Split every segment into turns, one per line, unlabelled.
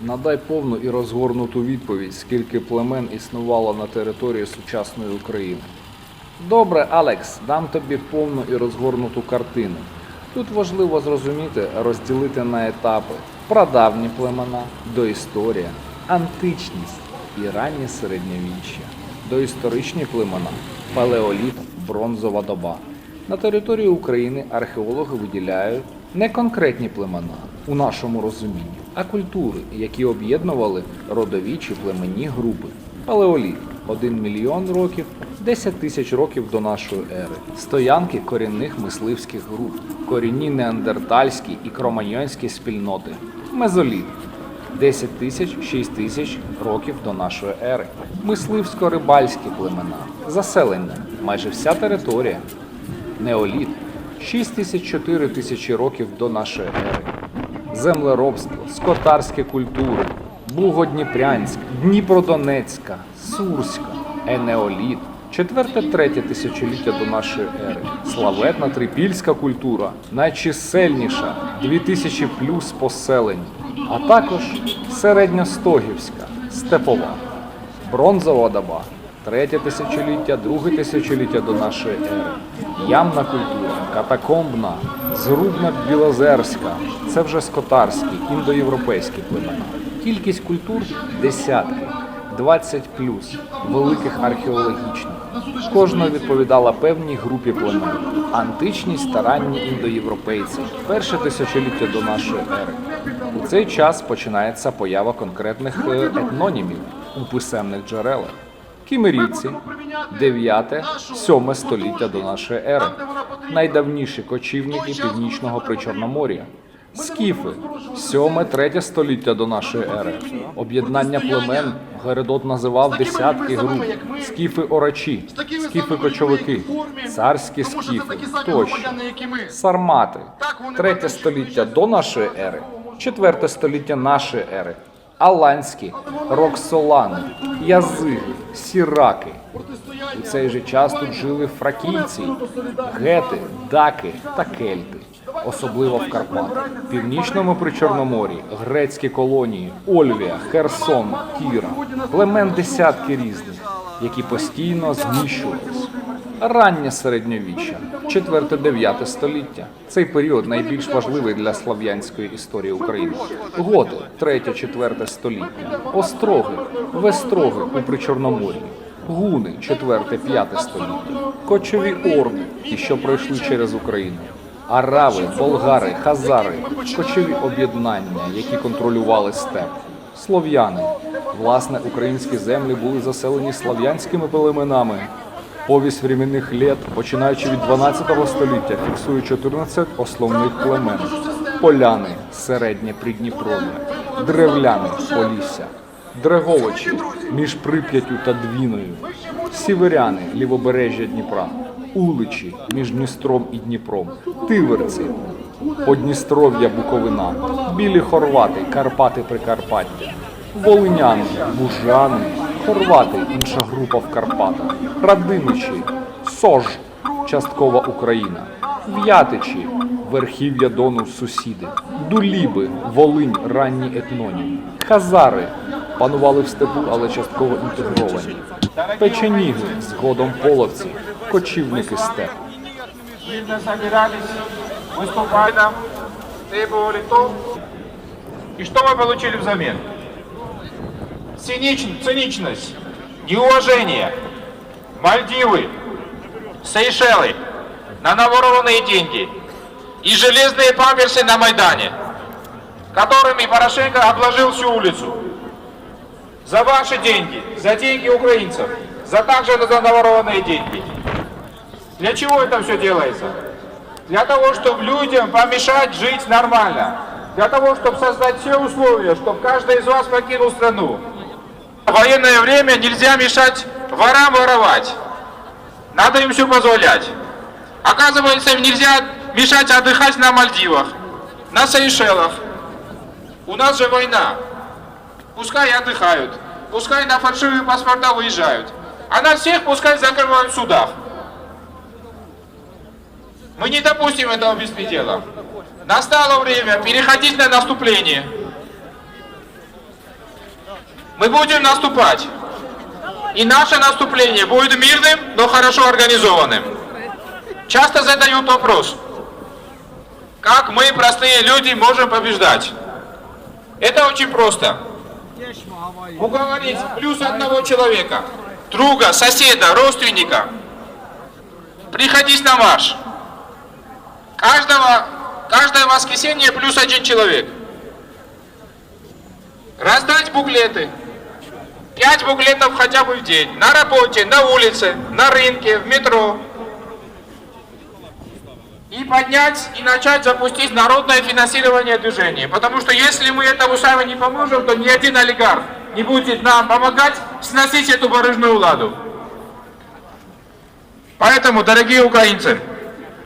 Надай повну і розгорнуту відповідь, скільки племен існувало на території сучасної України. Добре, Алекс, дам тобі повну і розгорнуту картину. Тут важливо зрозуміти, розділити на етапи прадавні племена, доісторія, античність і раннє середньовіччя, доісторичні племена, палеоліт, бронзова доба. На території України археологи виділяють не конкретні племена у нашому розумінні, а культури, які об'єднували родові чи племенні групи. Палеоліт 1 мільйон років, 10 тисяч років до нашої ери. Стоянки корінних мисливських груп, корінні неандертальські і кроманьйонські спільноти. Мезоліт 10 тисяч 6 тисяч років до нашої ери. Мисливсько-рибальські племена. Заселення майже вся територія. Неоліт 6 тисяч 4 тисячі років до нашої ери. Землеробство, скотарські культури, Бугодніпрянська, Дніпродонецька, Сурська, Енеоліт, 4-3 тисячоліття до нашої ери, славетна трипільська культура, найчисельніша 2000 плюс поселень, а також середньостогівська, степова. Бронзова доба, третє тисячоліття, друге тисячоліття до нашої ери. Ямна культура, катакомбна, зрубна білозерська. Це вже скотарські, індоєвропейські племена. Кількість культур десятки, 20 плюс, великих археологічних. Кожна відповідала певній групі племен. Античність та ранні індоєвропейці, перше тисячоліття до нашої ери. У цей час починається поява конкретних е, етнонімів у писемних джерелах. Кімерійці 9-7 століття до нашої ери. Найдавніші кочівники північного причорномор'я. Скіфи. 7-3 століття до нашої ери. Об'єднання племен Геродот називав десятки груп. Скіфи орачі, скіфи кочовики, царські скіфи. тощо. Сармати, третє століття до нашої ери, четверте століття нашої ери, Аланські, Роксолани, Язиги, Сіраки. У цей же час тут жили фракійці, гети, даки та кельти, особливо в Карпатах, північному причорномор'ї, грецькі колонії, Ольвія, Херсон, Кіра, племен десятки різних, які постійно зміщувались. Раннє середньовіччя, 4-9 століття. Цей період найбільш важливий для слав'янської історії України. Готи, 3-4 століття. Остроги, вестроги у Причорномор'ї. Гуни, 4-5 століття. Кочові орди, що пройшли через Україну. Арави, болгари, хазари, кочові об'єднання, які контролювали степ. Слов'яни. Власне, українські землі були заселені слав'янськими племенами. Повість временних лет, починаючи від 12 століття, фіксує 14 основних племен: поляни, середнє Придніпров'я, древляни, Полісся, дреговичі між Прип'яттю та Двіною, сіверяни, лівобережжя Дніпра, уличі між Дністром і Дніпром, тиверці, Подністров'я, Буковина, білі хорвати, Карпати, Прикарпаття, волиняни, бужани, хорвати, інша група в Карпатах, радимичі, сож, часткова Україна, в'ятичі, верхів'я Дону сусіди, дуліби, Волинь, ранні етнонімі, хазари, панували в степу, але частково інтегровані, печеніги, згодом половці, кочівники степу.
Мирно собирались, выступали нам, требовали то. И что мы получили взамен? Цинич- циничность, неуважение, Мальдивы, Сейшелы на наворованные деньги и железные памперсы на Майдане, которыми Порошенко обложил всю улицу. За ваши деньги, за деньги украинцев, за также за наворованные деньги. Для чего это все делается? Для того, чтобы людям помешать жить нормально. Для того, чтобы создать все условия, чтобы каждый из вас покинул страну. Военное время нельзя мешать ворам воровать. Надо им все позволять. Оказывается, им нельзя мешать отдыхать на Мальдивах, на Сейшелах. У нас же война. Пускай отдыхают. Пускай на фальшивые паспорта выезжают. А нас всех пускай закрывают в судах. Мы не допустим этого беспредела. Настало время переходить на наступление. Мы будем наступать. И наше наступление будет мирным, но хорошо организованным. Часто задают вопрос, как мы, простые люди, можем побеждать? Это очень просто. Уговорить плюс одного человека, друга, соседа, родственника, приходить на марш. Каждого, каждое воскресенье плюс один человек. Раздать буклеты. Пять буклетов хотя бы в день. На работе, на улице, на рынке, в метро. И поднять, и начать запустить народное финансирование движения. Потому что если мы этому сами не поможем, то ни один олигарх не будет нам помогать сносить эту барыжную ладу. Поэтому, дорогие украинцы,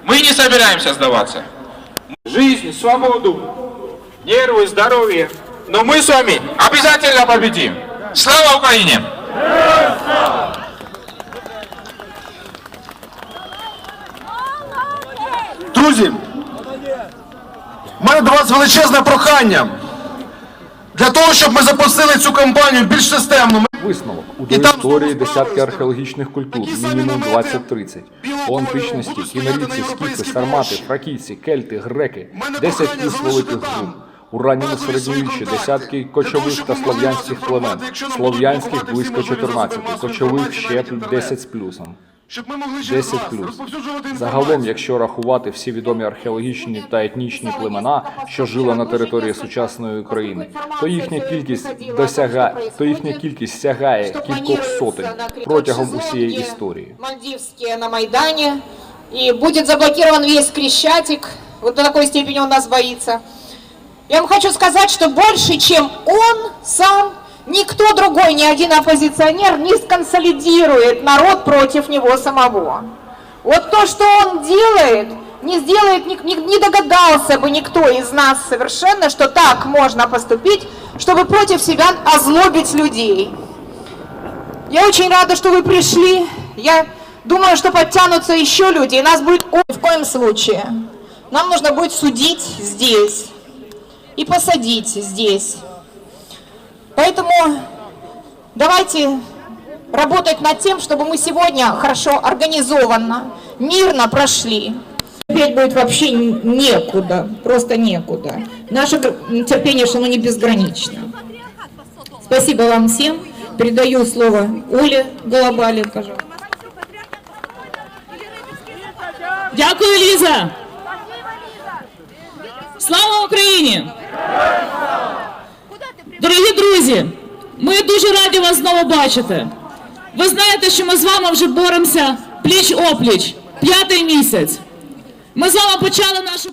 мы не собираемся сдаваться. Жизнь, свободу, нервы, здоровье. Но мы с вами обязательно победим. Слава Украине!
Друзі, в мене до вас величезне прохання. Для того, щоб ми запустили цю кампанію більш системно,
Висновок. У історії десятки археологічних культур, мінімум 20-30.
білого
По античності,
стояти
скіфи, сармати, фракійці, кельти, греки, 10
прохання
плюс великих груп. У ранньому середньовіччі десятки кочових та слов'янських племен, слов'янських близько
всі
14, кочових ще 10 з плюсом.
щоб ми могли
10 плюс. Загалом, якщо рахувати всі відомі археологічні та етнічні племена, що жили на території сучасної України, то їхня кількість досягає, то їхня кількість сягає кількох сотень
на
протягом усієї історії.
Мальдивские на Майдане. И будет заблокирован весь Крещатик. Вот до такой степени он нас боится. Я вам хочу сказать, что больше, чем он сам, никто другой, ни один оппозиционер не сконсолидирует народ против него самого. Вот то, что он делает, не сделает, ни- ни- не догадался бы никто из нас совершенно, что так можно поступить, чтобы против себя озлобить людей. Я очень рада, что вы пришли. Я думаю, что подтянутся еще люди, и нас будет о- в коем случае. Нам нужно будет судить здесь и посадить здесь. Поэтому давайте работать над тем, чтобы мы сегодня хорошо организованно, мирно прошли. Терпеть будет вообще некуда, просто некуда. Наше гр- терпение, что оно не безгранично. Спасибо вам всем. Передаю слово Оле Голобале, пожалуйста.
Дякую, Ліза. Слава Україні! Дорогі друзі, ми дуже раді вас знову бачити. Ви знаєте, що ми з вами вже боремося пліч опліч, п'ятий місяць. Ми з вами почали нашу